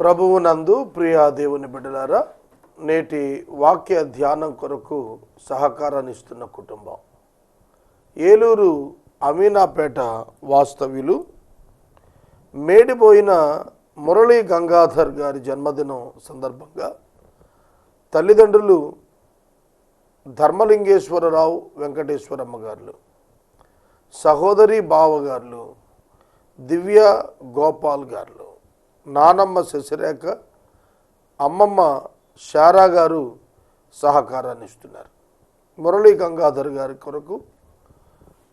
ప్రభువు నందు ప్రియా దేవుని బిడ్డలారా నేటి వాక్య ధ్యానం కొరకు సహకారాన్ని ఇస్తున్న కుటుంబం. ఏలూరు అమీనాపేట వాస్తవ్యులు మేడిపోయిన మురళీ గంగాధర్ గారి జన్మదినం సందర్భంగా తల్లిదండ్రులు ధర్మలింగేశ్వరరావు వెంకటేశ్వరమ్మ గారు సహోదరి బావగారులు దివ్య గోపాల్ గారు నానమ్మ శశిరేఖ అమ్మమ్మ శారా గారు సహకారాన్ని ఇస్తున్నారు. మురళీ గంగాధర్ గారి కొరకు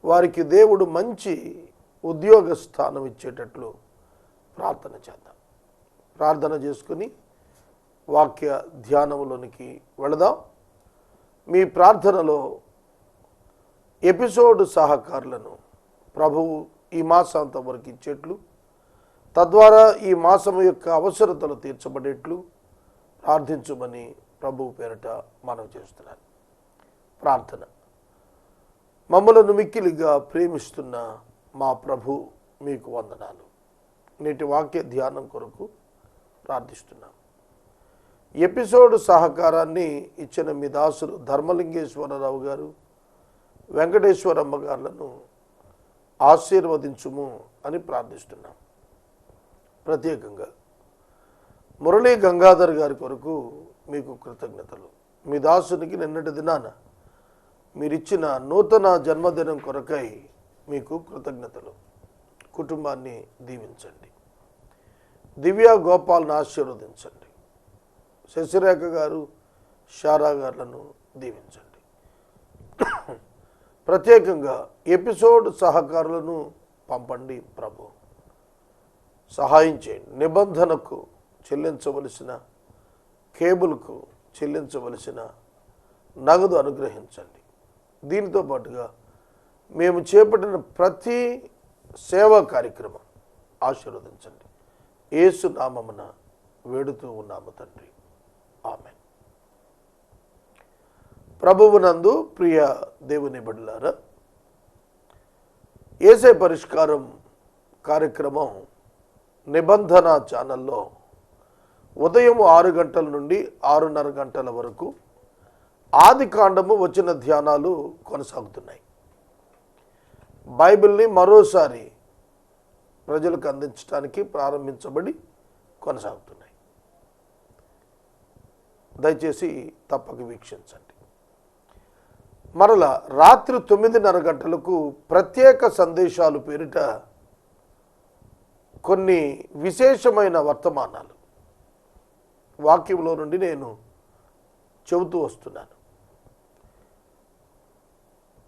వారికి దేవుడు మంచి ఉద్యోగ స్థానం ఇచ్చేటట్లు ప్రార్థన చేద్దాం. ప్రార్థన చేసుకుని వాక్య ధ్యానంలోనికి వెళదాం. మీ ప్రార్థనలో ఎపిసోడ్ సహకారులను ప్రభువు ఈ మాసాంతం వరకు ఇచ్చేట్లు తద్వారా ఈ మాసము యొక్క అవసరతలు తీర్చబడేట్లు ప్రార్థించమని ప్రభువు పేరట మనం చేస్తున్నాను. ప్రార్థన. మమ్మలను మిక్కిలిగా ప్రేమిస్తున్న మా ప్రభు మీకు వందనాలు. నేటి వాక్య ధ్యానం కొరకు ప్రార్థిస్తున్నాం. ఎపిసోడ్ సహకారాన్ని ఇచ్చిన మీ దాసులు ధర్మలింగేశ్వరరావు గారు వెంకటేశ్వరమ్మ గారులను ఆశీర్వదించుము అని ప్రార్థిస్తున్నాం. ప్రత్యేకంగా. మురళీ గంగాధర్ గారి కొరకు మీకు కృతజ్ఞతలు. మీ దాసునికి నిన్నటి దినాన మీరిచ్చిన నూతన జన్మదినం కొరకై మీకు కృతజ్ఞతలు. కుటుంబాన్ని దీవించండి. దివ్య గోపాల్ని ఆశీర్వదించండి. శశిరేఖ గారు షారా గారులను దీవించండి. ప్రత్యేకంగా ఎపిసోడ్ సహకారులను పంపండి ప్రభు. సహాయం చేయండి నిబంధనకు చెల్లించవలసిన కేబుల్కు చెల్లించవలసిన నగదు అనుగ్రహించండి. దీనితో పాటుగా మేము చేపట్టిన ప్రతి సేవా కార్యక్రమం ఆశీర్వదించండి. ఏసు నామమున వేడుతూ ఉన్నాము తండ్రి. ఆమె ప్రభువునందు ప్రియ దేవుని బిడ్డలారా ఏసే పరిష్కారం కార్యక్రమం నిబంధన ఛానల్లో ఉదయం ఆరు గంటల నుండి ఆరున్నర గంటల వరకు ఆది కాండము వచ్చిన ధ్యానాలు కొనసాగుతున్నాయి. బైబిల్ని మరోసారి ప్రజలకు అందించడానికి ప్రారంభించబడి కొనసాగుతున్నాయి. దయచేసి తప్పక వీక్షించండి. మరలా రాత్రి తొమ్మిదిన్నర గంటలకు ప్రత్యేక సందేశాలు పేరిట కొన్ని విశేషమైన వర్తమానాలు. వాక్యంలో నుండి నేను చెబుతూ వస్తున్నాను.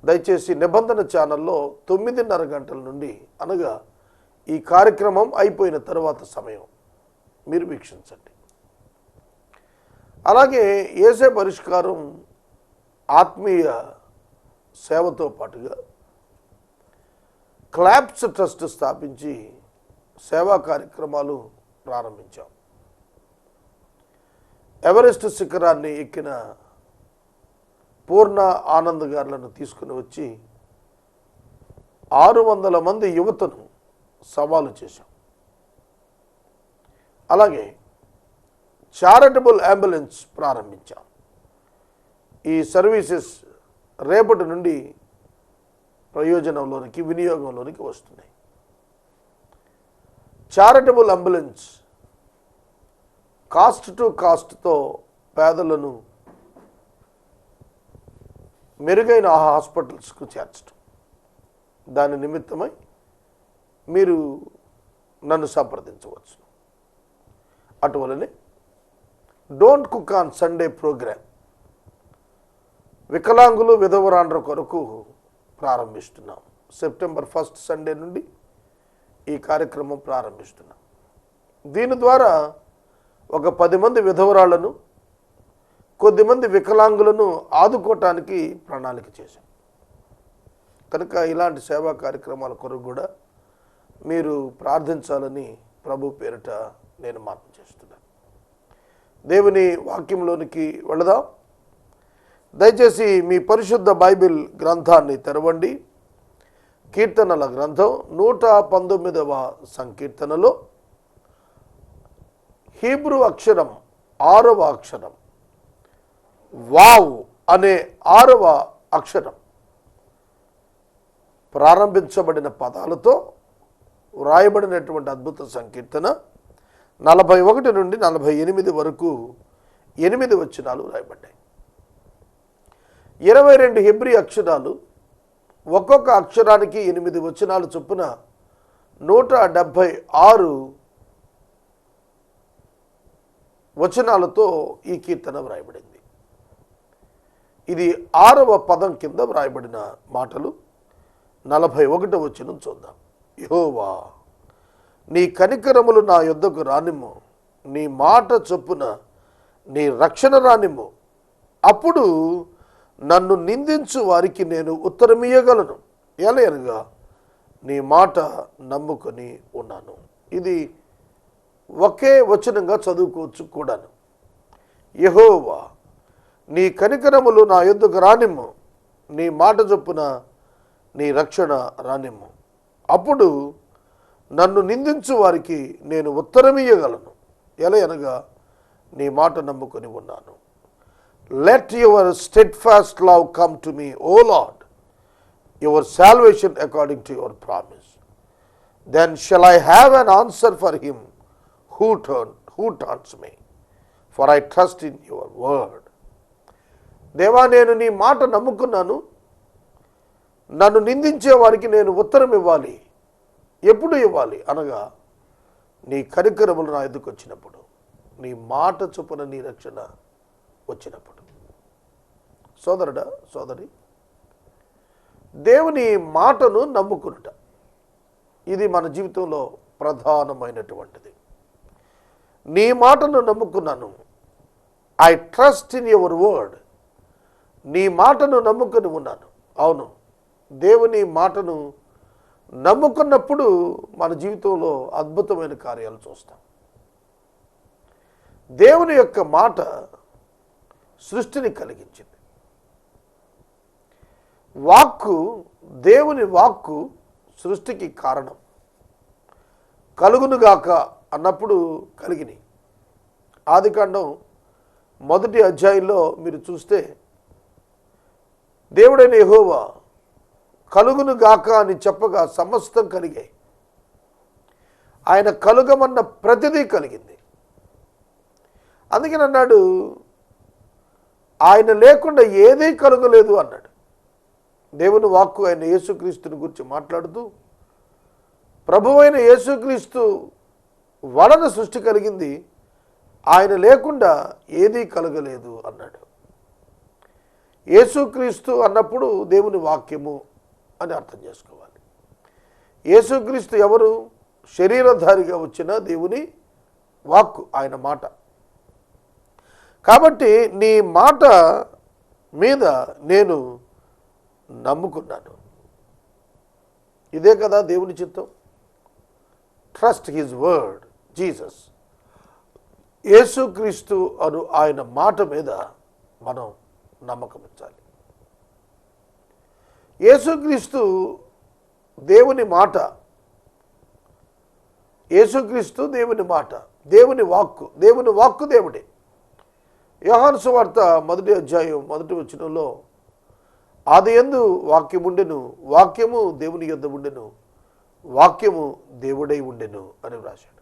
దయచేసి నిబంధన ఛానల్లో తొమ్మిదిన్నర గంటల నుండి అనగా ఈ కార్యక్రమం అయిపోయిన తర్వాత సమయం. మీరు వీక్షించండి. అలాగే ఏసే పరిష్కారం ఆత్మీయ సేవతో పాటుగా క్లాప్స్ ట్రస్ట్ స్థాపించి సేవా కార్యక్రమాలు ప్రారంభించాం. ఎవరెస్ట్ శిఖరాన్ని ఎక్కిన పూర్ణ ఆనంద్ గారులను తీసుకుని వచ్చి ఆరు వందల మంది యువతను సవాలు చేశాం. అలాగే చారిటబుల్ అంబులెన్స్ ప్రారంభించాం. ఈ సర్వీసెస్ రేపటి నుండి ప్రయోజనంలోనికి వినియోగంలోనికి వస్తున్నాయి. చారిటబుల్ అంబులెన్స్ కాస్ట్ టు కాస్ట్తో పేదలను మెరుగైన హాస్పిటల్స్కు చేర్చడం దాని నిమిత్తమై మీరు నన్ను సంప్రదించవచ్చు. అటువలనే don't cook on Sunday program వికలాంగులు విధవరాండ్ర కొరకు ప్రారంభిస్తున్నాం. సెప్టెంబర్ ఫస్ట్ సండే నుండి ఈ కార్యక్రమం ప్రారంభిస్తున్నాం. దీని ద్వారా ఒక పది మంది విధవరాళ్ళను కొద్దిమంది వికలాంగులను ఆదుకోవటానికి ప్రణాళిక చేశాం. కనుక ఇలాంటి సేవా కార్యక్రమాల కొరకు కూడా మీరు ప్రార్థించాలని ప్రభు పేరిట నేను మనం చేస్తున్నాను. దేవుని వాక్యంలోనికి వెళదాం. దయచేసి మీ పరిశుద్ధ బైబిల్ గ్రంథాన్ని తెరవండి. కీర్తనల గ్రంథం నూట పంతొమ్మిదవ సంకీర్తనలో హీబ్రూ అక్షరం ఆరవ అక్షరం వావ్ అనే ఆరవ అక్షరం ప్రారంభించబడిన పదాలతో వ్రాయబడినటువంటి అద్భుత సంకీర్తన నలభై ఒకటి నుండి నలభై ఎనిమిది వరకు ఎనిమిది వచనాలు రాయబడ్డాయి ఇరవై రెండు హిబ్రి అక్షరాలు ఒక్కొక్క అక్షరానికి ఎనిమిది వచనాలు చొప్పున నూట డెబ్భై ఆరు వచనాలతో ఈ కీర్తన వ్రాయబడింది. ఇది ఆరవ పదం కింద వ్రాయబడిన మాటలు. నలభై ఒకటి వచనం చూద్దాం. యహోవా నీ కనికరములు నా యొద్దకు రానిమ్ము. నీ మాట చొప్పున నీ రక్షణ రానిమ్ము. అప్పుడు నన్ను నిందించు వారికి నేను ఉత్తరమియగలను ఎలయనగా నీ మాట నమ్ముకొని ఉన్నాను. ఇది ఒకే వచనంగా చదువుకోవచ్చు కూడాను. యహోవా నీ కనికరములు నా ఎందుకు రానిమ్ము? నీ మాట చొప్పున నీ రక్షణ రానిమ్ము. అప్పుడు నన్ను నిందించు వారికి నేను ఉత్తరమియగలను ఎలా అనగా నీ మాట నమ్ముకొని ఉన్నాను. Let your steadfast love come to me O lord your salvation according to your promise then shall I have an answer for him who turn who turns me for I trust in your word దేవా నేను నీ మాట నమ్ముకున్నాను. నన్ను నిందించే వారికి నేను ఉత్తరం ఇవ్వాలి. ఎప్పుడు ఇవ్వాలి? అనగా నీ కరికరములు నా ఎదుకు నీ మాట చొప్పున నీ రక్షణ వచ్చినప్పుడు. సోదరుడా సోదరి దేవుని మాటను నమ్ముకునుట. ఇది మన జీవితంలో ప్రధానమైనటువంటిది. నీ మాటను నమ్ముకున్నాను. I trust in your word నీ మాటను నమ్ముకొని ఉన్నాను. అవును దేవుని మాటను నమ్ముకున్నప్పుడు మన జీవితంలో అద్భుతమైన కార్యాలు చూస్తాం. దేవుని యొక్క మాట సృష్టిని కలిగించింది. వాక్కు దేవుని వాక్కు సృష్టికి కారణం. కలుగునుగాక అన్నప్పుడు కలిగినాయి. ఆదికాండం మొదటి అధ్యాయంలో మీరు చూస్తే దేవుడైన యహోవా కలుగును గాక అని చెప్పగా సమస్తం కలిగాయి. ఆయన కలుగమన్న ప్రతిదీ కలిగింది. అందుకని అన్నాడు ఆయన లేకుండా ఏదీ కలగలేదు అన్నాడు. దేవుని వాక్కు ఆయన యేసుక్రీస్తుని గురించి మాట్లాడుతూ ప్రభువైన యేసుక్రీస్తు వలన సృష్టి కలిగింది ఆయన లేకుండా ఏదీ కలగలేదు అన్నాడు. యేసుక్రీస్తు అన్నప్పుడు దేవుని వాక్యము అని అర్థం చేసుకోవాలి. యేసుక్రీస్తు ఎవరు? శరీరధారిగా వచ్చిన దేవుని వాక్కు ఆయన మాట. కాబట్టి నీ మాట మీద నేను నమ్ముకున్నాను. ఇదే కదా దేవుని చిత్తం. ట్రస్ట్ హిజ్ వర్డ్ జీసస్ యేసుక్రీస్తు అను ఆయన మాట మీద మనం నమ్మకం ఉంచాలి. యేసుక్రీస్తు దేవుని మాట యేసుక్రీస్తు దేవుని మాట దేవుని వాక్కు దేవుని వాక్కు దేవుడే. యోహాను సువార్త మొదటి అధ్యాయం మొదటి వచనంలో ఆది ఎందు వాక్యముండెను వాక్యము దేవుని యొద్ద ఉండెను వాక్యము దేవుడై ఉండెను అని వ్రాశాడు.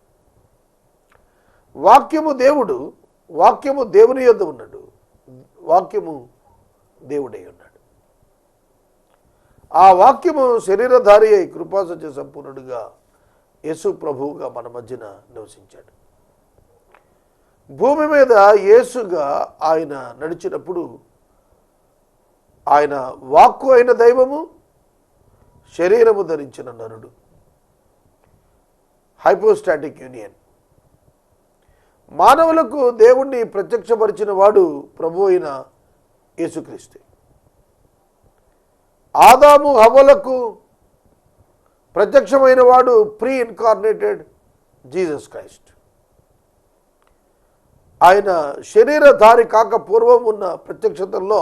వాక్యము దేవుడు వాక్యము దేవుని యొద్ద ఉన్నాడు వాక్యము దేవుడై ఉన్నాడు. ఆ వాక్యము శరీరధారి అయి కృపాసత్య సంపూర్ణుడిగా యేసు ప్రభువుగా మన మధ్యన నివసించాడు. భూమి మీద యేసుగా ఆయన నడిచినప్పుడు ఆయన వాక్కు అయిన దైవము శరీరము ధరించిన నరుడు. Hypostatic union. మానవులకు దేవుణ్ణి ప్రత్యక్షపరిచిన వాడు ప్రభు అయిన యేసుక్రీస్తే. ఆదాము హవలకు ప్రత్యక్షమైన వాడు ప్రీ ఇన్కార్నేటెడ్ జీసస్ క్రైస్ట్. ఆయన శరీరధారి కాక పూర్వం ఉన్న ప్రత్యక్షతల్లో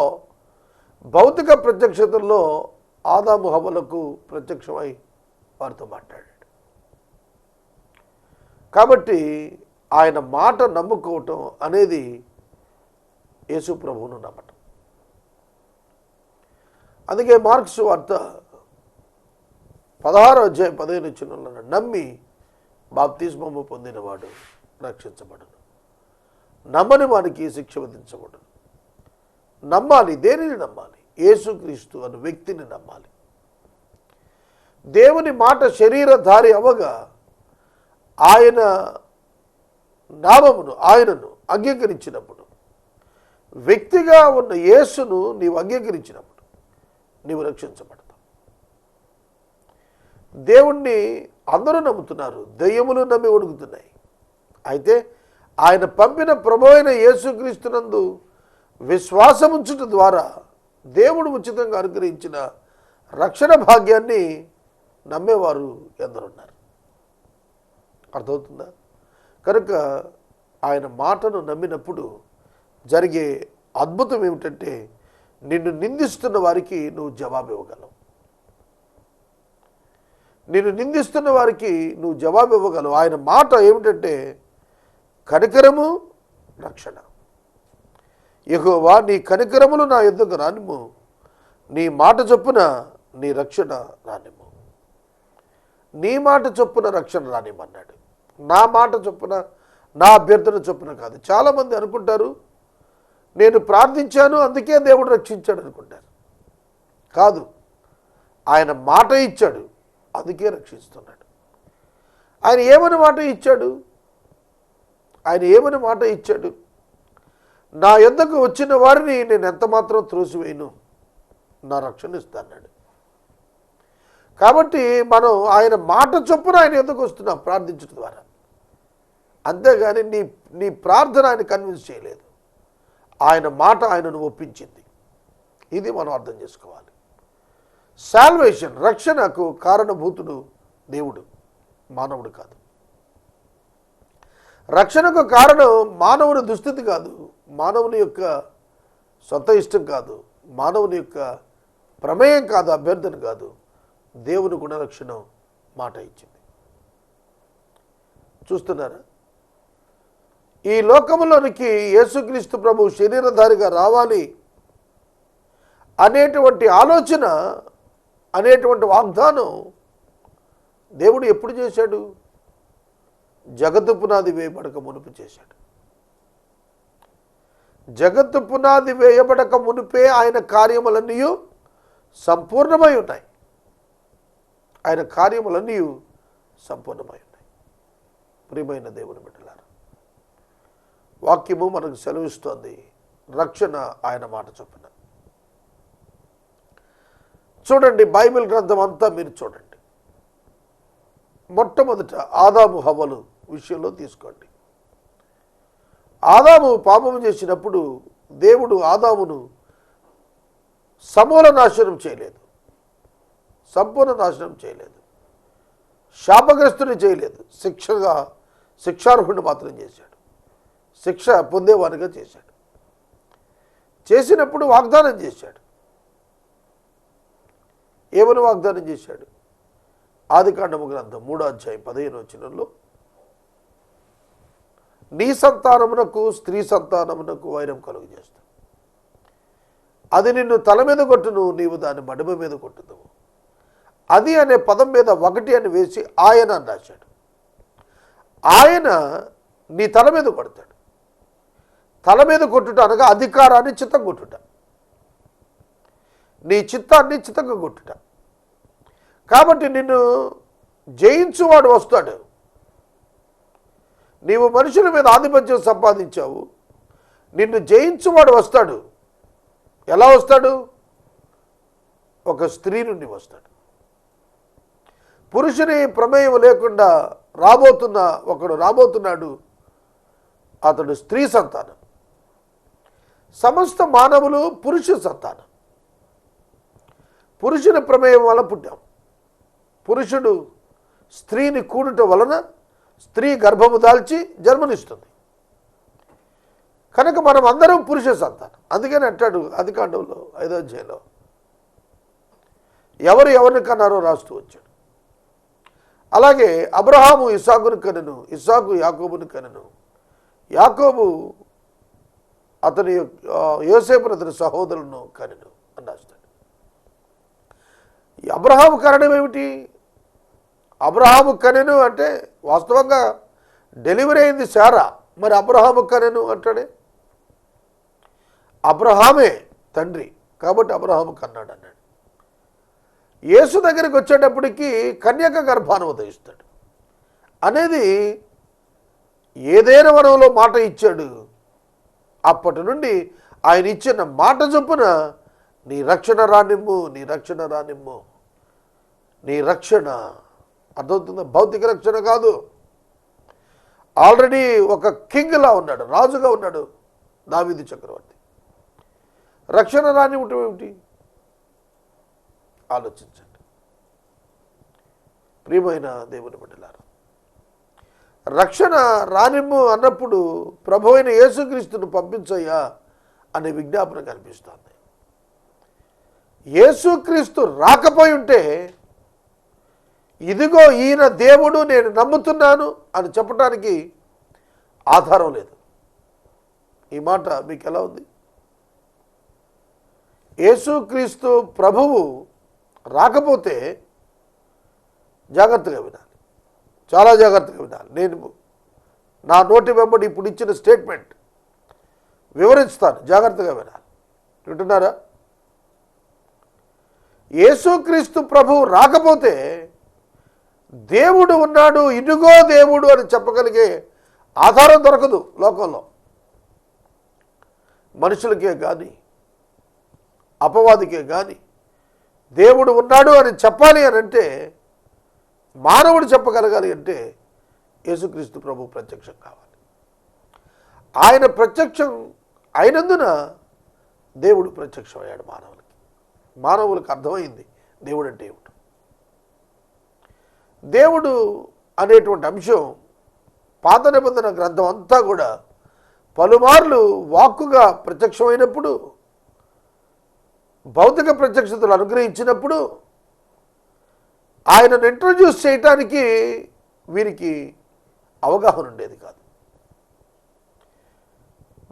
భౌతిక ప్రత్యక్షతల్లో ఆదాము హవలకు ప్రత్యక్షమై వారితో మాట్లాడాడు. కాబట్టి ఆయన మాట నమ్ముకోవటం అనేది యేసు ప్రభువును నమ్మటం. అందుకే మార్క్స్ వార్త పదహారు అధ్యాయం పదిహేను చిన్న నమ్మి బాప్తిస్మము పొందినవాడు రక్షించబడను. నమ్మని వానికి శిక్ష విధించబడను నమ్మాలి దేనిని నమ్మాలి? యేసుక్రీస్తు అనే వ్యక్తిని నమ్మాలి. దేవుని మాట శరీరధారి అవగా ఆయన నామమును ఆయనను అంగీకరించినప్పుడు వ్యక్తిగా ఉన్న యేసును నీవు అంగీకరించినప్పుడు నీవు రక్షించబడతావు. దేవుణ్ణి అందరూ నమ్ముతున్నారు దెయ్యములు నమ్మి ఉడుకుతున్నాయి అయితే ఆయన పంపిన ప్రభు అయిన యేసుక్రీస్తునందు విశ్వాసముంచుట ద్వారా దేవుడు ఉచితంగా అనుగ్రహించిన రక్షణ భాగ్యాన్ని నమ్మేవారు ఎందరున్నారు. అర్థమవుతుందా? కనుక ఆయన మాటను నమ్మినప్పుడు జరిగే అద్భుతం ఏమిటంటే నిన్ను నిందిస్తున్న వారికి నువ్వు జవాబు ఇవ్వగలవు. నిన్ను నిందిస్తున్న వారికి నువ్వు జవాబు ఇవ్వగలవు. ఆయన మాట ఏమిటంటే కనికరము రక్షణ. యహోవా నీ కనికరములు నా ఎందుకు రానిము నీ మాట చొప్పున నీ రక్షణ రానిము నీ మాట చొప్పున రక్షణ రానిమన్నాడు నా మాట చొప్పున నా అభ్యర్థన చొప్పున కాదు. చాలామంది అనుకుంటారు నేను ప్రార్థించాను అందుకే దేవుడు రక్షించాడు అనుకుంటారు. కాదు ఆయన మాట ఇచ్చాడు అందుకే రక్షిస్తున్నాడు. ఆయన ఏమని మాట ఇచ్చాడు? ఆయన ఏమని మాట ఇచ్చాడు? నా ఎద్దకు వచ్చిన వారిని నేను ఎంత మాత్రం త్రోసివేయను? నా రక్షణ ఇస్తాన్నాడు కాబట్టి మనం ఆయన మాట చొప్పున ఆయన ఎందుకు వస్తున్నాం ప్రార్థించడం ద్వారా. అంతేగాని నీ నీ ప్రార్థన ఆయన కన్విన్స్ చేయలేదు. ఆయన మాట ఆయనను ఒప్పించింది. ఇది మనం అర్థం చేసుకోవాలి. సాల్వేషన్ రక్షణకు కారణభూతుడు దేవుడు మానవుడు కాదు. రక్షణకు కారణం మానవుని దుస్థితి కాదు. మానవుని యొక్క సొంత ఇష్టం కాదు. మానవుని యొక్క ప్రమేయం కాదు అభ్యర్థన కాదు. దేవుని గుణరక్షణం మాట ఇచ్చింది. చూస్తున్నారా? ఈ లోకములోనికి యేసుక్రీస్తు ప్రభు శరీరధారిగా రావాలి అనేటువంటి ఆలోచన అనేటువంటి వాగ్దానం దేవుడు ఎప్పుడు చేశాడు? జగత్తు పునాది వేయబడక మునుపు చేశాడు. జగత్తు పునాది వేయబడక మునిపే ఆయన కార్యములన్నీ సంపూర్ణమై ఉన్నాయి. ఆయన కార్యములన్నీ సంపూర్ణమై ఉన్నాయి. ప్రియమైన దేవుని బిడ్డలారు వాక్యము మనకు సెలవిస్తోంది. రక్షణ ఆయన మాట చొప్పున. చూడండి బైబిల్ గ్రంథం అంతా మీరు చూడండి. మొట్టమొదట ఆదాము హవ్వలు విషయంలో తీసుకోండి. ఆదాము పాపము చేసినప్పుడు దేవుడు ఆదామును సమూల నాశనం చేయలేదు. సంపూర్ణ నాశనం చేయలేదు. శాపగ్రస్తుని చేయలేదు. శిక్షగా శిక్షార్హుడిని మాత్రం చేశాడు. శిక్ష పొందేవానిగా చేశాడు. చేసినప్పుడు వాగ్దానం చేశాడు. ఏమని వాగ్దానం చేశాడు? ఆదికాండము గ్రంథం మూడో అధ్యాయం పదిహేను వచనంలో నీ సంతానమునకు స్త్రీ సంతానమునకు వైరం కలుగు అది నిన్ను తల మీద కొట్టును నీవు దాని మడమ మీద కొట్టుదువు. అది అనే పదం మీద ఒకటి అని వేసి ఆయన అని రాశాడు. ఆయన నీ తల మీద కొడతాడు. తల మీద కొట్టుట అనగా అధికారాన్ని చిత్తం కొట్టుట నీ చిత్తాన్ని చిత్తంగా కొట్టుట కాబట్టి నిన్ను జయించువాడు వస్తాడు. నీవు మనుషుల మీద ఆధిపత్యం సంపాదించావు. నిన్ను జయించువాడు వస్తాడు. ఎలా వస్తాడు? ఒక స్త్రీ నుండి వస్తాడు. పురుషుని ప్రమేయం లేకుండా రాబోతున్న ఒకడు రాబోతున్నాడు. అతడు స్త్రీ సంతానం. సమస్త మానవులు పురుష సంతానం. పురుషుని ప్రమేయం వల్ల పుట్టాం. పురుషుడు స్త్రీని కూడుట వలన స్త్రీ గర్భము దాల్చి జన్మనిస్తుంది. కనుక మనం అందరం పురుష సంతానం. అందుకని అంటాడు అధికాండంలో ఐదో అధ్యాయంలో ఎవరు ఎవరిని కన్నారో రాస్తూ వచ్చాడు. అలాగే అబ్రహాము ఇసాకును కనెను ఇసాకు యాకోబుని కనెను. యాకోబు అతని ఆ, యోసేపును అతని సహోదరులను కనెను అని రాస్తాడు అబ్రహాము కారణం ఏమిటి? అబ్రహాము కనెను అంటే వాస్తవంగా డెలివరీ అయింది సారా మరి అబ్రహాము కనెను అంటాడే? అబ్రహామే తండ్రి కాబట్టి అబ్రహాము కన్నాడు అన్నాడు. యేసు దగ్గరికి వచ్చేటప్పటికి కన్యక గర్భాన్ని ఉదయిస్తాడు. అనేది ఏదైనా వనంలో మాట ఇచ్చాడు. అప్పటి నుండి ఆయన ఇచ్చిన మాట చొప్పున నీ రక్షణ రానిమ్ము నీ రక్షణ రానిమ్ము నీ రక్షణ అర్థమవుతుందా? భౌతిక రక్షణ కాదు. ఆల్రెడీ ఒక కింగ్లా ఉన్నాడు రాజుగా ఉన్నాడు దావిది చక్రవర్తి. రక్షణ రానివ్వటం ఏమిటి? ఆలోచించండి. ప్రియమైన దేవుని బిడ్డలారా రక్షణ రానిమ్ము అన్నప్పుడు ప్రభు అయిన యేసుక్రీస్తును పంపించయ్యా అనే విజ్ఞాపన కనిపిస్తోంది. యేసుక్రీస్తు రాకపోయి ఉంటే ఇదిగో ఈయన దేవుడు నేను నమ్ముతున్నాను అని చెప్పడానికి ఆధారం లేదు. ఈ మాట మీకు ఎలా ఉంది? యేసుక్రీస్తు ప్రభువు రాకపోతే జాగ్రత్తగా వినాలి. చాలా జాగ్రత్తగా వినాలి. నేను నా నోటి వెంబడి ఇప్పుడు ఇచ్చిన స్టేట్మెంట్ వివరిస్తాను. జాగ్రత్తగా వినాలి. వింటున్నారా? యేసుక్రీస్తు ప్రభువు రాకపోతే దేవుడు ఉన్నాడు ఇదిగో దేవుడు అని చెప్పగలిగే ఆధారం దొరకదు లోకంలో. మనుషులకే కానీ అపవాదికే కానీ దేవుడు ఉన్నాడు అని చెప్పాలి అని అంటే మానవుడు చెప్పగలగాలి అంటే యేసుక్రీస్తు ప్రభు ప్రత్యక్షం కావాలి. ఆయన ప్రత్యక్షం అయినందున దేవుడు ప్రత్యక్షమయ్యాడు మానవులకి. మానవులకు అర్థమైంది దేవుడు అంటే ఏమిటి? దేవుడు అనేటువంటి అంశం పాత నిబంధన గ్రంథం అంతా కూడా పలుమార్లు వాక్కుగా ప్రత్యక్షమైనప్పుడు భౌతిక ప్రత్యక్షతలు అనుగ్రహించినప్పుడు ఆయనను ఇంట్రడ్యూస్ చేయటానికి వీరికి అవగాహన ఉండేది కాదు.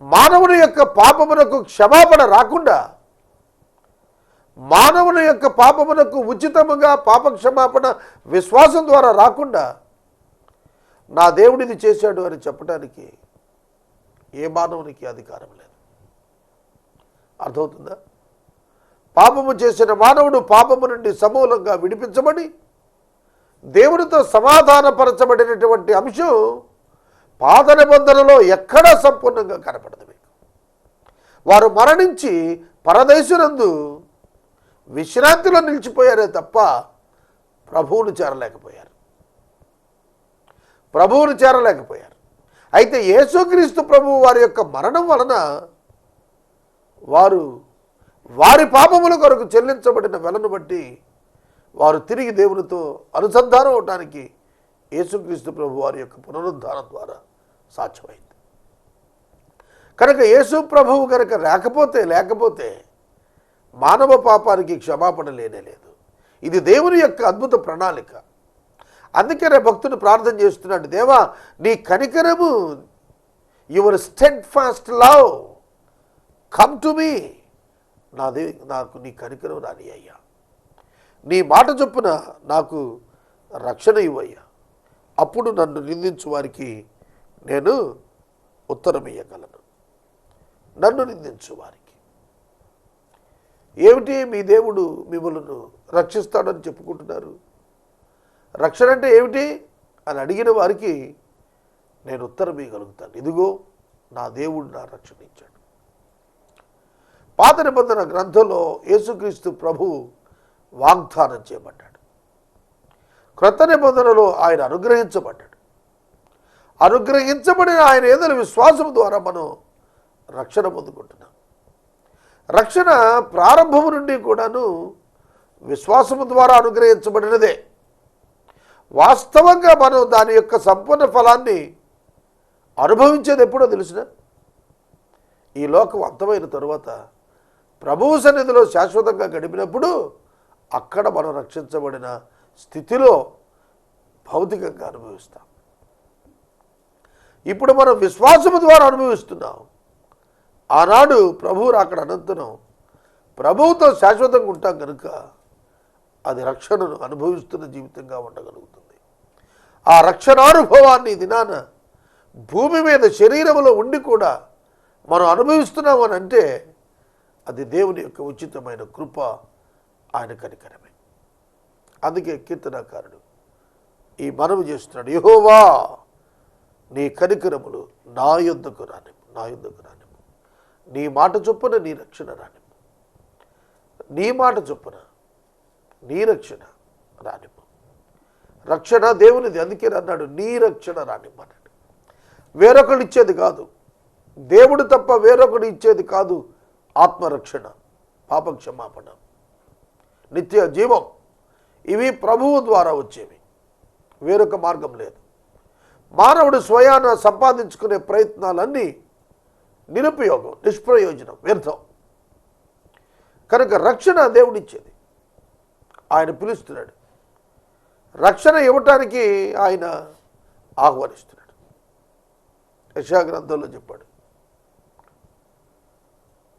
మానవుని యొక్క పాపమునకు క్షమాపణ రాకుండా మానవుల యొక్క పాపమునకు ఉచితముగా పాపక్షమాపణ విశ్వాసం ద్వారా రాకుండా నా దేవుడిది చేశాడు అని చెప్పడానికి ఏ మానవునికి అధికారం లేదు. అర్థమవుతుందా? పాపము చేసిన మానవుడు పాపము నుండి సమూలంగా విడిపించబడి దేవుడితో సమాధానపరచబడినటువంటి అంశం పాత నిబంధనలో ఎక్కడా సంపూర్ణంగా కనపడదు మీకు. వారు మరణించి పరదేశునందు విశ్రాంతిలో నిలిచిపోయారే తప్ప ప్రభువును చేరలేకపోయారు. ప్రభువును చేరలేకపోయారు. అయితే యేసుక్రీస్తు ప్రభువు వారి యొక్క మరణం వలన వారు వారి పాపముల కొరకు చెల్లించబడిన వెలను బట్టి వారు తిరిగి దేవునితో అనుసంధానం అవటానికి యేసుక్రీస్తు ప్రభు వారి యొక్క పునరుద్ధానం ద్వారా సాధ్యమైంది. కనుక యేసు ప్రభువు కనుక లేకపోతే లేకపోతే మానవ పాపానికి క్షమాపణ లేనే లేదు. ఇది దేవుని యొక్క అద్భుత ప్రణాళిక. అందుకనే భక్తుడు ప్రార్థన చేస్తున్నాడు దేవా నీ కనికరము your steadfast love come to me నాదే నాకు నీ కనికరం రాని అయ్యా. నీ మాట చొప్పున నాకు రక్షణ ఇవ్వయ్యా. అప్పుడు నన్ను నిందించు వారికి నేను ఉత్తరమయ్యగలను. నన్ను నిందించు వారికి. ఏమిటి మీ దేవుడు మిమ్మల్ని రక్షిస్తాడని చెప్పుకుంటున్నారు? రక్షణ అంటే ఏమిటి? అని అడిగిన వారికి నేను ఉత్తరం ఇవ్వగలుగుతాను. ఇదిగో నా దేవుడు నా రక్షణ ఇచ్చాడు. పాత నిబంధన గ్రంథంలో యేసుక్రీస్తు ప్రభు వాగ్దానం చేయబడ్డాడు. క్రొత్త నిబంధనలో ఆయన అనుగ్రహించబడ్డాడు. అనుగ్రహించబడిన ఆయన ఏదైనా విశ్వాసం ద్వారా మనం రక్షణ పొందుకుంటున్నాం. రక్షణ ప్రారంభము నుండి కూడాను విశ్వాసము ద్వారా అనుగ్రహించబడినదే. వాస్తవంగా మనం దాని యొక్క సంపూర్ణ ఫలాన్ని అనుభవించేది ఎప్పుడో తెలిసిన? ఈ లోకం అంతమైన తరువాత ప్రభువు సన్నిధిలో శాశ్వతంగా గడిపినప్పుడు అక్కడ మనం రక్షించబడిన స్థితిలో భౌతికంగా అనుభవిస్తాం. ఇప్పుడు మనం విశ్వాసము ద్వారా అనుభవిస్తున్నాం. ఆనాడు ప్రభువు అక్కడ అనంతరం ప్రభువుతో శాశ్వతంగా ఉంటాం కనుక అది రక్షణను అనుభవిస్తున్న జీవితంగా ఉండగలుగుతుంది. ఆ రక్షణానుభవాన్ని దినాన భూమి మీద శరీరంలో ఉండి కూడా మనం అనుభవిస్తున్నామని అంటే అది దేవుని యొక్క ఉచితమైన కృప ఆయన కనికరమే. అందుకే కీర్తనాకారుడు ఈ మనవి చేస్తున్నాడు యహోవా నీ కనికరములు నా యుద్ధకు రాని నా యుద్ధకు రాని నీ మాట చొప్పున నీ రక్షణ రానిమ్ము నీ మాట చొప్పున నీ రక్షణ రానిమ్ము రక్షణ దేవునిది అందుకే అన్నాడు నీ రక్షణ రానివ్వన్నాడు వేరొకడు ఇచ్చేది కాదు. దేవుడు తప్ప వేరొకడు ఇచ్చేది కాదు ఆత్మరక్షణ పాపక్షమాపణ. నిత్య జీవం. ఇవి ప్రభువు ద్వారా వచ్చేవి. వేరొక మార్గం లేదు. మానవుడు స్వయాన సంపాదించుకునే ప్రయత్నాలన్నీ నిరుపయోగం నిష్ప్రయోజనం వ్యర్థం. కనుక రక్షణ దేవుడిచ్చేది. ఆయన పిలుస్తున్నాడు. రక్షణ ఇవ్వటానికి ఆయన ఆహ్వానిస్తున్నాడు. యశాగ్రంథంలో చెప్పాడు.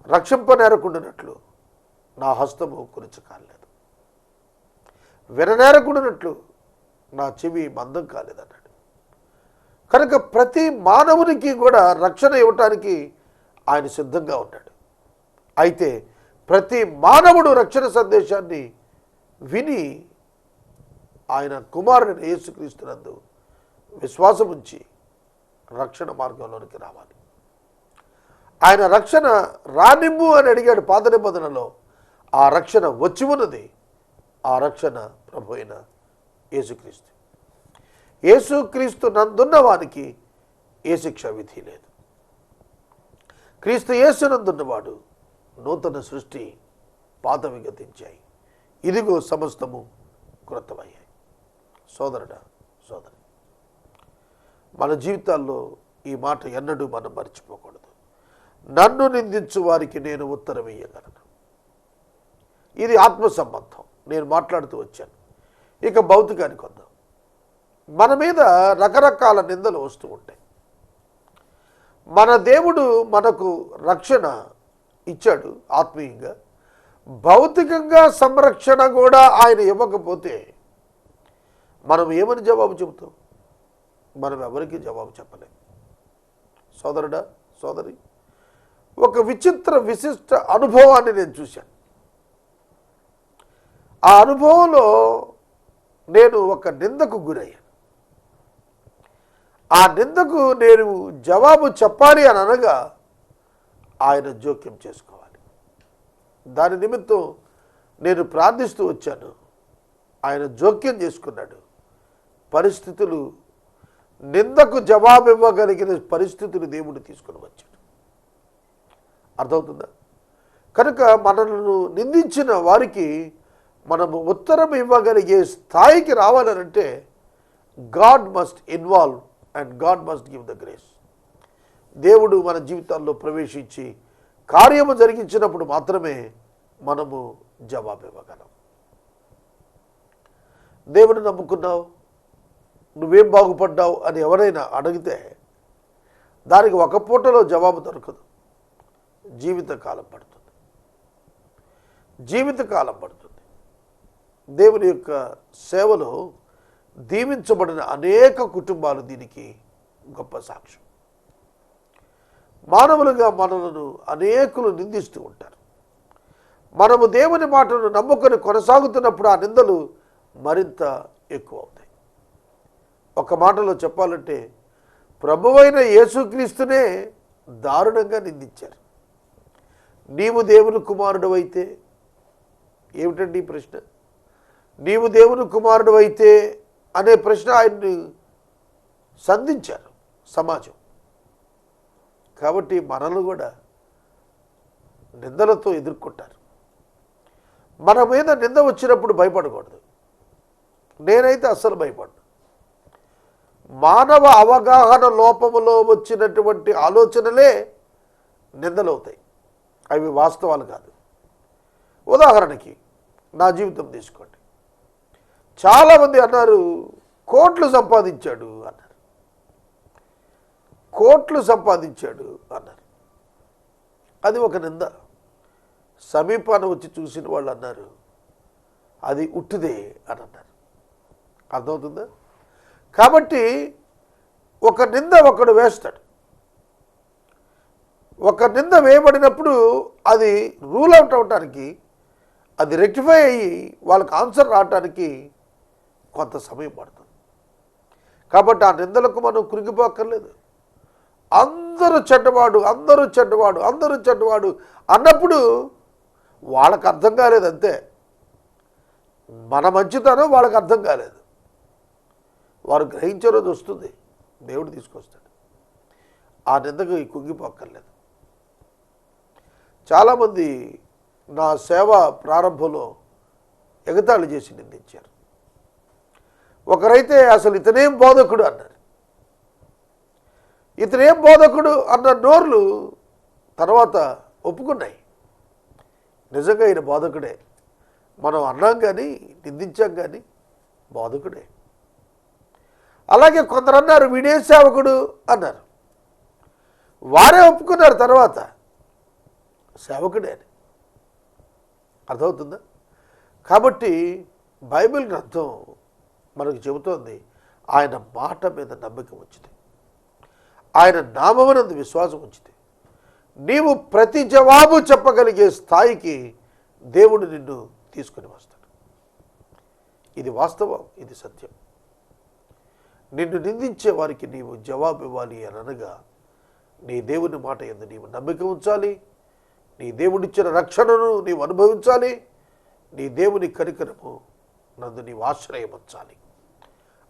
రక్షింపనేరకుండానట్లు నా హస్తము కురచ కాలేదు. విననేరకుండానట్లు నా చెవి మందం కాలేదన్నాడు. కనుక ప్రతి మానవునికి కూడా రక్షణ ఇవ్వటానికి ఆయన సిద్ధంగా ఉన్నాడు. అయితే ప్రతి మానవుడు రక్షణ సందేశాన్ని విని ఆయన కుమారుని యేసుక్రీస్తునందు విశ్వాసం ఉంచి రక్షణ మార్గంలోనికి రావాలి. ఆయన రక్షణ రానిమ్ము అని అడిగాడు పాత నిబంధనలో. ఆ రక్షణ వచ్చి ఉన్నది. ఆ రక్షణ ప్రభు అయిన యేసుక్రీస్తు. యేసుక్రీస్తు నందున్న వానికి ఏ శిక్ష విధి లేదు. క్రీస్తు యేసునందున్నవాడు నూతన సృష్టి పాత విగతించాయి ఇదిగో సమస్తము కృతమయ్యాయి. సోదరుడా సోదరి మన జీవితాల్లో ఈ మాట ఎన్నడూ మనం మర్చిపోకూడదు. నన్ను నిందించు వారికి నేను ఉత్తరం ఇయ్యగలను. ఇది ఆత్మ సంబంధం. నేను మాట్లాడుతూ వచ్చాను. ఇక భౌతికానికి వద్దాం. మన మీద రకరకాల నిందలు వస్తూ ఉంటాయి. మన దేవుడు మనకు రక్షణ ఇచ్చాడు ఆత్మీయంగా. భౌతికంగా సంరక్షణ కూడా ఆయన ఇవ్వకపోతే మనం ఏమని జవాబు చెబుతాం? మనం ఎవరికి జవాబు చెప్పలేం. సోదరుడా సోదరి ఒక విచిత్ర విశిష్ట అనుభవాన్ని నేను చూశాను. ఆ అనుభవంలో నేను ఒక నిందకు గురయ్యాను. ఆ నిందకు నేను జవాబు చెప్పాలి అని అనగా ఆయన జోక్యం చేసుకోవాలి. దాని నిమిత్తం నేను ప్రార్థిస్తూ వచ్చాను. ఆయన జోక్యం చేసుకున్నాడు. పరిస్థితులు నిందకు జవాబు ఇవ్వగలిగిన పరిస్థితులు దేవుడు తీసుకుని వచ్చాడు. అర్థమవుతుందా? కనుక మనల్ని నిందించిన వారికి మనము ఉత్తరం ఇవ్వగలిగే స్థాయికి రావాలనంటే God must involve and God must give the grace. దేవుడు మన జీవితాల్లో ప్రవేశించి కార్యము జరిగించినప్పుడు మాత్రమే మనము జవాబు ఇవ్వగలం. దేవుని నమ్ముకున్నావు నువ్వేం బాగుపడ్డావు అని ఎవరైనా అడిగితే దానికి ఒక పూటలో జవాబు దొరకదు. జీవితకాలం పడుతుంది. జీవితకాలం పడుతుంది. దేవుని యొక్క సేవలో దీవించబడిన అనేక కుటుంబాలు దీనికి గొప్ప సాక్ష్యం. మానవులుగా మనలను అనేకులు నిందిస్తూ ఉంటారు. మనము దేవుని మాటను నమ్ముకొని కొనసాగుతున్నప్పుడు ఆ నిందలు మరింత ఎక్కువ అవుతాయి ఒక మాటలో చెప్పాలంటే ప్రభువైన యేసుక్రీస్తునే దారుణంగా నిందించారు. నీవు దేవుని కుమారుడు అయితే ఏమిటండి ఈ ప్రశ్న? నీవు దేవుని కుమారుడు అయితే అనే ప్రశ్న ఆయన్ని సంధించారు సమాజం. కాబట్టి మనల్ని కూడా నిందలతో ఎదుర్కొంటారు. మన మీద నింద వచ్చినప్పుడు భయపడకూడదు. నేనైతే అస్సలు భయపడ్ను. మానవ అవగాహన లోపములో వచ్చినటువంటి ఆలోచనలే నిందలవుతాయి. అవి వాస్తవాలు కాదు. ఉదాహరణకి నా జీవితం తీసుకోండి. చాలామంది అన్నారు కోట్లు సంపాదించాడు అన్నారు. కోట్లు సంపాదించాడు అన్నారు. అది ఒక నింద. సమీపాన వచ్చి చూసిన వాళ్ళు అన్నారు అది ఉట్టిదే అని అన్నారు. అర్థమవుతుందా? కాబట్టి ఒక నింద ఒకడు వేస్తాడు. ఒక నింద వేయబడినప్పుడు అది రూల్ అవుట్ అవటానికి అది రెక్టిఫై అయ్యి వాళ్ళకి ఆన్సర్ రావటానికి కొంత సమయం పడుతుంది. కాబట్టి ఆ నిందలకు మనం కురిగిపోక్కర్లేదు. అందరూ చెడ్డవాడు అందరూ చెడ్డవాడు అందరూ చెడ్డవాడు అన్నప్పుడు వాళ్ళకి అర్థం కాలేదు అంతే. మన మంచితనం వాళ్ళకి అర్థం కాలేదు. వారు గ్రహించే రోజు వస్తుంది. దేవుడు తీసుకొస్తాడు. ఆ నిందకు కుంగిపోక్కర్లేదు చాలామంది నా సేవ ప్రారంభంలో ఎగతాళి చేసి నిందించారు. ఒకరైతే అసలు ఇతనేం బోధకుడు అన్నారు ఇతనేం బోధకుడు అన్న నోర్లు తర్వాత ఒప్పుకున్నాయి. నిజంగా ఈయన బోధకుడే. మనం అన్నాం కానీ నిందించాం కానీ బోధకుడే. అలాగే కొందరు అన్నారు వీడే సేవకుడు అన్నారు. వారే ఒప్పుకున్నారు తర్వాత సేవకుడే అని. అర్థమవుతుందా? కాబట్టి బైబిల్ గ్రంథం మనకు చెబుతోంది ఆయన మాట మీద నమ్మకం ఉంచితే ఆయన నామమునందు విశ్వాసం ఉంచితే నీవు ప్రతి జవాబు చెప్పగలిగే స్థాయికి దేవుడు నిన్ను తీసుకుని వస్తాడు. ఇది వాస్తవం ఇది సత్యం. నిన్ను నిందించే వారికి నీవు జవాబు ఇవ్వాలి అని అనగా నీ దేవుని మాట ఎందు నీవు నమ్మిక ఉంచాలి నీ దేవుడిచ్చిన రక్షణను నీవు అనుభవించాలి నీ దేవుని కరికరము నందు నీవు ఆశ్రయపరచాలి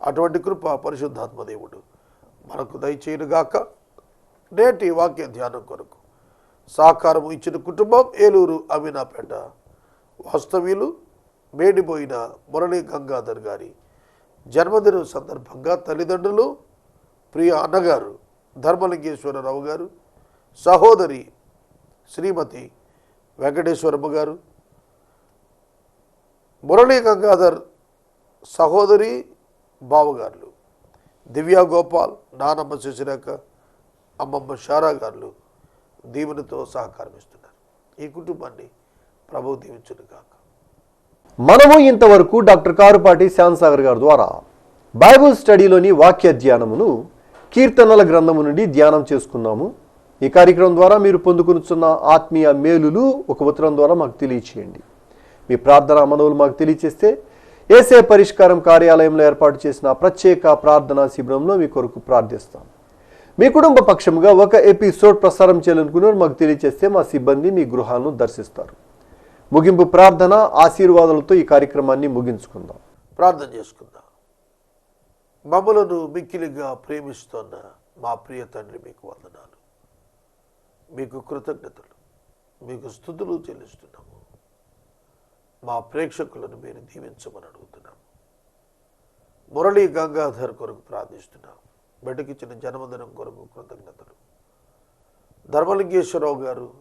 అటువంటి కృప పరిశుద్ధాత్మదేవుడు మనకు దయచేయునుగాక నేటి వాక్య ధ్యానం కొరకు సహకారం ఇచ్చిన కుటుంబం ఏలూరు అమీనాపేట. వాస్తవ్యులు మేడిపోయిన మురళీ గంగాధర్ గారి జన్మదినం సందర్భంగా తల్లిదండ్రులు ప్రియ అన్నగారు ధర్మలింగేశ్వరరావు గారు సహోదరి శ్రీమతి వెంకటేశ్వరమ్మ గారు మురళీ గంగాధర్ సహోదరి బావగారులు. దివ్యా గోపాల్ నానమ్మ శశిరేఖ అమ్మమ్మ షారా గారులు దీవెనతో సహకారం ఈ కుటుంబాన్ని ప్రభు దీవించును కాక మనము ఇంతవరకు డాక్టర్ కారుపాటి శ్యాన్సాగర్ గారి ద్వారా బైబుల్ స్టడీలోని వాక్య ధ్యానమును కీర్తనల గ్రంథము నుండి ధ్యానం చేసుకున్నాము. ఈ కార్యక్రమం ద్వారా మీరు పొందుకునుచున్న ఆత్మీయ మేలులు ఒక ఉత్తరం ద్వారా మాకు తెలియచేయండి. మీ ప్రార్థన మనవులు మాకు తెలియచేస్తే ఏసే పరిష్కారం కార్యాలయంలో ఏర్పాటు చేసిన ప్రత్యేక ప్రార్థనా శిబిరంలో మీ కొరకు ప్రార్థిస్తాం. మీ కుటుంబ పక్షముగా ఒక ఎపిసోడ్ ప్రసారం చేయాలనుకున్నారు మాకు తెలియచేస్తే మా సిబ్బంది మీ గృహాలను దర్శిస్తారు. ముగింపు ప్రార్థన ఆశీర్వాదాలతో ఈ కార్యక్రమాన్ని ముగించుకుందాం. ప్రార్థన చేసుకుందాం. మమ్మలను మిక్కిలిగా ప్రేమిస్తున్న మా ప్రియ తండ్రి మీకు వందనాలు. మీకు కృతజ్ఞతలు. మీకు స్థుతులు చెల్లిస్తున్నాము. మా ప్రేక్షకులను మీరు దీవించమని అడుగుతున్నాము మురళీ గంగాధర్ కొరకు ప్రార్థిస్తున్నాం. బిడ్డకిచ్చిన జన్మదినం కొరకు కృతజ్ఞతలు. ధర్మలింగేశ్వరరావు గారు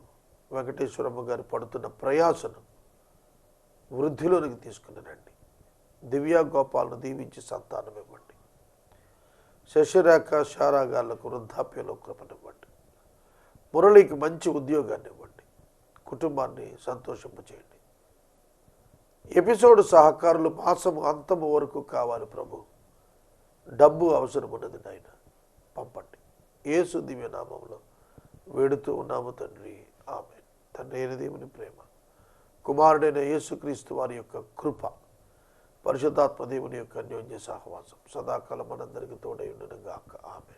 వెంకటేశ్వరమ్మ గారు పడుతున్న ప్రయాసను వృద్ధిలోనికి తీసుకుని రండి. దివ్యా గోపాలను దీవించి సంతానం ఇవ్వండి. శశిరేఖ శారాగాళ్ళకు వృద్ధాప్యంలో కృపనివ్వండి. మురళికి మంచి ఉద్యోగాన్ని ఇవ్వండి. కుటుంబాన్ని సంతోషింపచేయండి. ఎపిసోడ్ సహకారులు మాసము అంతము వరకు కావాలి ప్రభు. డబ్బు అవసరం ఉన్నది నాయన. పంపండి. ఏసు దివ్య నామంలో వేడుతూ ఉన్నాము తండ్రి. ఆమె తండ్రి అయిన దేవుని ప్రేమ. కుమారుడైన యేసుక్రీస్తు వారి యొక్క కృప పరిశుద్ధాత్మ దేవుని యొక్క అన్యోన్య సహవాసం సదాకాలం మనందరికీ తోడై ఉండను ఆమె